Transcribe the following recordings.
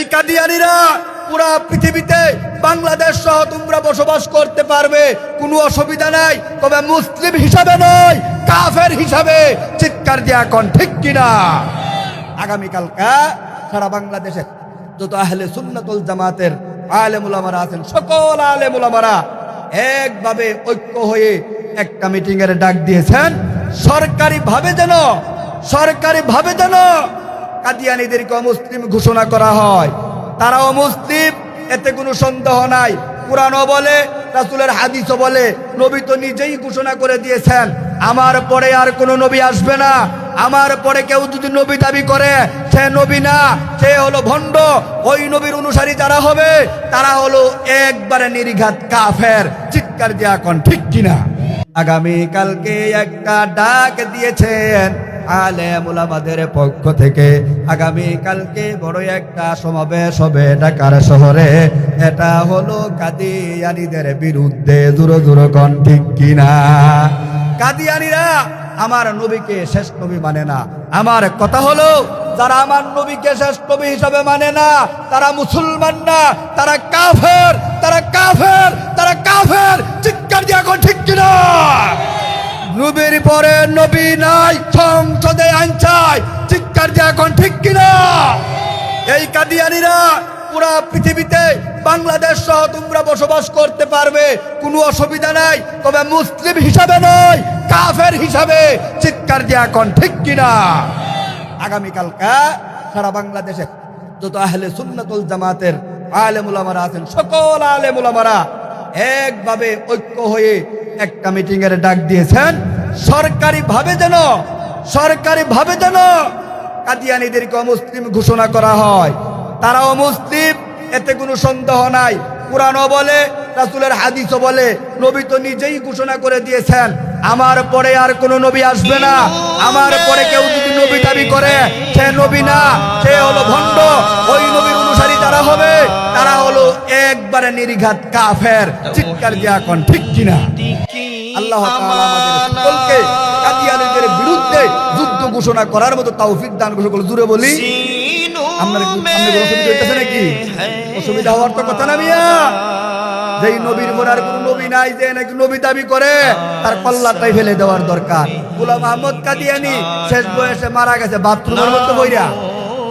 এই কাদিয়ানিরা পুরা পৃথিবীতে বাংলাদেশ সহ তোমরা বসবাস করতে পারবে, কোনো অসুবিধা নাই। তবে মুসলিম হিসাবে নয়, কাফের হিসাবে। চিৎকার দিয়ে এখন ঠিক কিনা? আগামীকালকা সারা বাংলাদেশে যত আহলে সুন্নাতুল জামাতের আলেমুলামারা আছেন, সকল আলেমুলামারা একভাবে ঐক্য হয়ে একটা মিটিং এর ডাক দিয়েছেন সরকারি ভাবে যেন সরকারি ভাবে যেন কাদিয়ানিদেরকে অমুসলিম ঘোষণা করা হয়। তারা মুসলিম, এতে কোনো সন্দেহ নাই। কোরআনও বলে, রাসুলের হাদিসও বলে, নবী তো নিজেই ঘোষণা করে দিয়েছেন, আমার পরে আর কোনো নবী আসবে না। আমার পরে কেউ যদি নবী দাবি করে, সে নবী না, সে হলো ভণ্ড। ওই নবীর অনুসারী যারা হবে, তারা হলো একবারে নির্ঘাত কাফের। চিৎকার দিয়া এখন ঠিক কিনা? আগামী কালকে একটা ডাক দিয়েছেন আলেম উলামাদের পক্ষ থেকে আগামী কালকে বড় একটা সমাবেশ হবে ঢাকার শহরে। এটা হলো কাদিয়ানিদের বিরুদ্ধে জোরো দূর কন ঠিক কিনা? কাদিয়ানিরা আমার নবীকে শেষ নবী মানে না। আমার কথা হলো, যারা আমার নবীকে শেষ নবী হিসাবে মানে না, তারা মুসলমান না, তারা কাফের তারা কাফের তারা কাফের। নবীর পরে নবী নাই সংসদে আইন চাই। চিৎকার দিয়ে এখন ঠিক কিনা? এই কাদিয়ানিরা পুরা পৃথিবীতে বাংলাদেশ সহ তোমরা বসবাস করতে পারবে, কোনো অসুবিধা নাই, তবে মুসলিম হিসাবে নয়, কাফের হিসাবে। চিৎকার দিয়ে এখন ঠিক কিনা? আগামীকালকা সারা বাংলাদেশে যত আহলে সুন্নাতুল জামাতের আলেমুলামারা আছেন, সকল আলেমুলামারা একভাবে ঐক্য হয়ে একটা মিটিং এর ডাক দিয়েছেন সরকারি ভাবে যেন সরকারি ভাবে যেন কাদিয়ানিদেরকে অমুসলিম ঘোষণা করা হয়। তারাও মুসলিম, এতে কোনো সন্দেহ নাই। কোরআনও বলে, রাসূলের হাদিসও বলে, নবী তো নিজেই ঘোষণা করে দিয়েছেন, আমার পরে আর কোনো নবী আসবে না। আমার পরে কেউ যদি নবী দাবি করে, সে নবী না, সে হলো ভণ্ড। ওই নবীর একবারে নির্ঘাত কাফের। চিৎকার দিয়া এখন ঠিক কিনা? আল্লাহ কাদিয়ানীদের বিরুদ্ধে যুদ্ধ ঘোষণা করার মতো তৌফিক দান করে সকল জুড়ে বলি। নাকি? অসুবিধা হওয়ার তো কথা না মিয়া। যেই নবীর কোন নবী নাই, যে নাকি নবী দাবি করে, তার ফেলে দেওয়ার দরকার। গোলাম আহমদ কাদিয়ানি শেষ বয়সে মারা গেছে, বাথরুমের মধ্যে বইরা।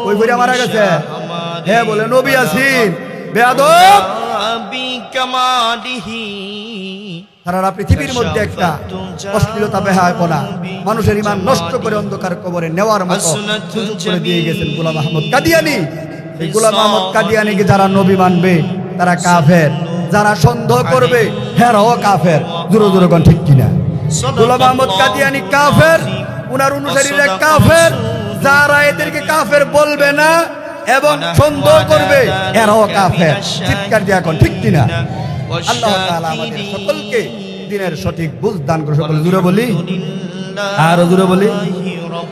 ওই বইরা মারা গেছে? হ্যাঁ বলে, নবী আসিন বেয়াদব। সারা পৃথিবীর মধ্যে একটা অশ্লীলতা বেহায়পনা মানুষের ইমান নষ্ট করে অন্ধকার কবরে নেওয়ার মতো সুযোগ করে দিয়ে গেছেন গোলাম আহমদ কাদিয়ানি। এই গোলাম আহমদ কাদিয়ানিকে যারা নবী মানবে তারা কাফের। যারা সন্দেহ করবে হেরাও কাফের। দূর দূর কোন ঠিক কিনা? গোলাম আহমদ কাদিয়ানি কাফের। উনার অনুসারীরা কাফের। যারা এদেরকে কাফের বলবে না এবং সন্দেহ করবে এরাও কাফের। চিৎকার দিয়ে এখন ঠিক কিনা? আল্লাহ তাআলা আমাদের সকলকে দিনের সঠিক বুঝ দান করে সকল দূরে বলি। আরও দূরে বলি।